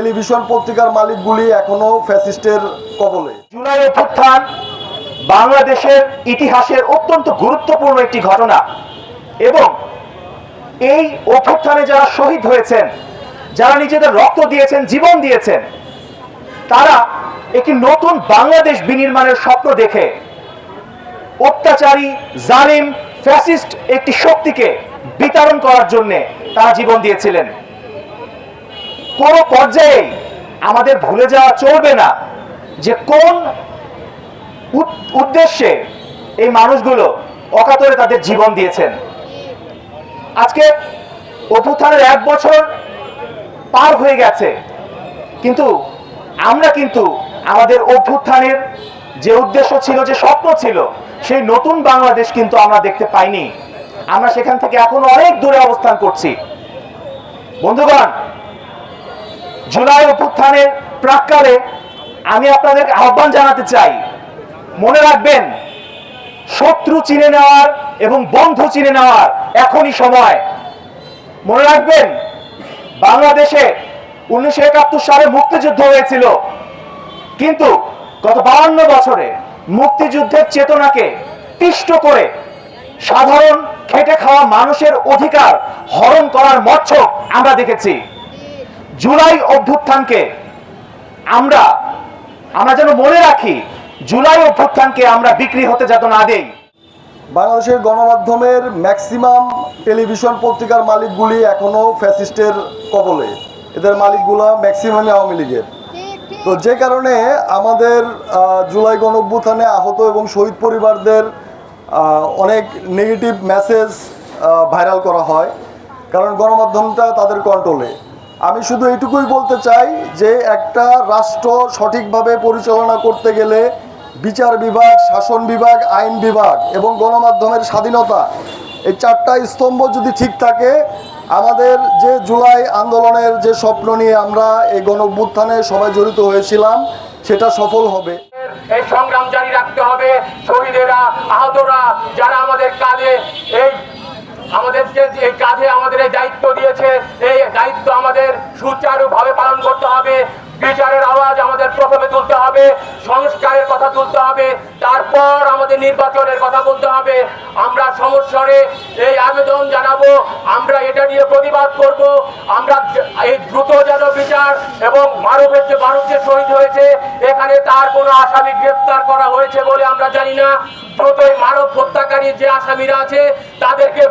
Television পত্রিকার মালিকগুলি এখনও ফ্যাসিস্টের কবলে। জুলাই অভ্যুত্থান বাংলাদেশের ইতিহাসের অত্যন্ত গুরুত্বপূর্ণ একটি ঘটনা। এবং এই অভ্যুত্থানে যারা শহীদ হয়েছেন, যারা নিজেদের রক্ত দিয়েছেন, জীবন দিয়েছেন, তারা একটি নতুন বাংলাদেশ বিনির্মাণের স্বপ্ন দেখে অত্যাচারী, জালিম, ফ্যাসিস্ট একটি শক্তিকে বিতরণ করার জন্য তারা জীবন দিয়েছিলেন। কোন পর্যায়ে আমাদের ভুলে যাওয়া চলবে না যে কোন উদ্দেশ্যে এই মানুষগুলো অকাতরে তাদের জীবন দিয়েছেন। আজকে অভ্যুত্থানের এক বছর পার হয়ে গেছে, কিন্তু আমরা কিন্তু আমাদের অভ্যুত্থানের যে উদ্দেশ্য ছিল, যে স্বপ্ন ছিল, সেই নতুন বাংলাদেশ কিন্তু আমরা দেখতে পাইনি। আমরা সেখান থেকে এখন অনেক দূরে অবস্থান করছি। বন্ধুগণ জুলাই অভ্যুত্থানের প্রাককালে আমি আপনাদের আহ্বান জানাতে চাই। মনে রাখবেন, শত্রু চিনে নেওয়ার এবং বন্ধু চিনে নেওয়ার এখনই সময়। মনে রাখবেন, বাংলাদেশে উনিশশো একাত্তর সালে মুক্তিযুদ্ধ হয়েছিল। কিন্তু গত বাহান্ন বছরে মুক্তিযুদ্ধের চেতনাকে পিষ্ট করে সাধারণ খেটে খাওয়া মানুষের অধিকার হরণ করার মচ্ছক আমরা দেখেছি। জুলাই অভ্যুত্থানকে আমরা আমরা যেন মনে রাখি, জুলাই অভ্যুত্থানকে আমরা বিক্রি হতে যাতে না দেই। বাংলাদেশের গণমাধ্যমের ম্যাক্সিমাম টেলিভিশন পত্রিকার মালিকগুলি এখনও ফ্যাসিস্টের কবলে। এদের মালিকগুলো ম্যাক্সিমামই আওয়ামী লীগের। তো যে কারণে আমাদের জুলাই গণঅভ্যুত্থানে আহত এবং শহীদ পরিবারদের অনেক নেগেটিভ মেসেজ ভাইরাল করা হয়। কারণ গণমাধ্যমটা তাদের কন্ট্রোলে আমি শুধু এইটুকুই বলতে চাই যে একটা রাষ্ট্র সঠিকভাবে পরিচালনা করতে গেলে বিচার বিভাগ, শাসন বিভাগ, আইন বিভাগ এবং গণমাধ্যমের স্বাধীনতা, এই চারটা স্তম্ভ যদি ঠিক থাকে, আমাদের যে জুলাই আন্দোলনের যে স্বপ্ন নিয়ে আমরা এই গণ সবাই জড়িত হয়েছিলাম, সেটা সফল হবে। এই সংগ্রাম জারি রাখতে হবে। শহীদেরা, আহতরা, যারা আমাদের কাঁধে, এই আমাদেরকে যে কাঁধে আমাদের এই দায়িত্ব দিয়েছে, এই দায়িত্ব আমাদের সুচারুভাবে পালন করতে হবে। বিচারের আওয়াজ আমাদের প্রথমে তুলতে হবে, সংস্কারের কথা তুলতে হবে, তারপর আমাদের নির্বাচনের কথা বলতে হবে। আমরা সমস্যারে এই আবেদন জানাব, আমরা এটা নিয়ে প্রতিবাদ করব। আমরা এই দ্রুত যেন বিচার এবং মানবের যে মানব যে শহীদ হয়েছে, এখানে তার কোনো আসামি গ্রেপ্তার করা হয়েছে বলে আমরা জানি না। দ্রুতই মানব হত্যাকারী যে আসামিরা আছে, তাদেরকে